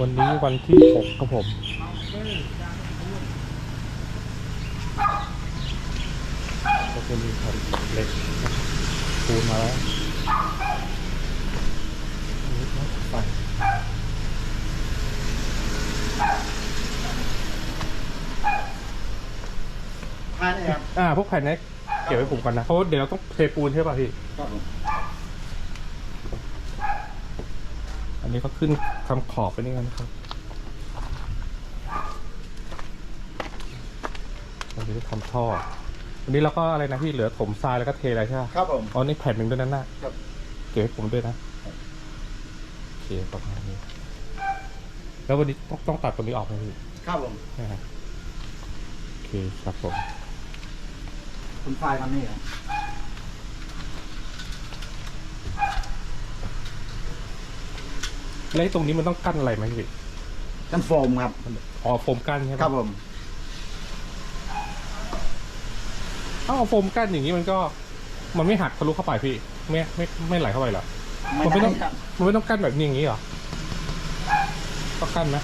วันนี้วันที่หกครับผมก็จะมีแผ่นเหล็กปูนมาแล้วอันนี้รถไฟทานแอบอ่าพวกแผ่นนี้เก็บไว้ผมก่อนนะเพราะว่าเดี๋ยวเราต้องเทปูนใช่ป่ะพี่ครับผม อันนี้ก็ขึ้นคำขอบไปนี่กันนะครับอันนี้ทำท่อ วันนี้เราก็อะไรนะพี่เหลือถมทรายแล้วก็เทอะไรใช่ไหมครับผมอ๋อนี่แผ่นหนึ่งด้วยนั่นน่ะครับ เก็บให้ผมด้วยนะโอเคประมาณนี้ แล้ววันนี้ต้องต้องตัดตัวนี้ออกไหมพี่ครับผมนะฮะโอเคครับผม คุณไฟมันนี่ครับ แล้วไอ้ตรงนี้มันต้องกั้นอะไรไหมพี่กันโฟมครับ อ๋อโฟมกั้นใช่ไหมครับผม ถ้าเอาโฟมกั้นอย่างนี้มันก็ มันไม่หักทะลุเข้าไปพี่ ไม่ไม่ไม่ไหลเข้าไปเหรอไม่มันไม่ได้ต้องครับมันไม่ต้องกั้นแบบนี้อย่างนี้เหรอต้องกั้นไหม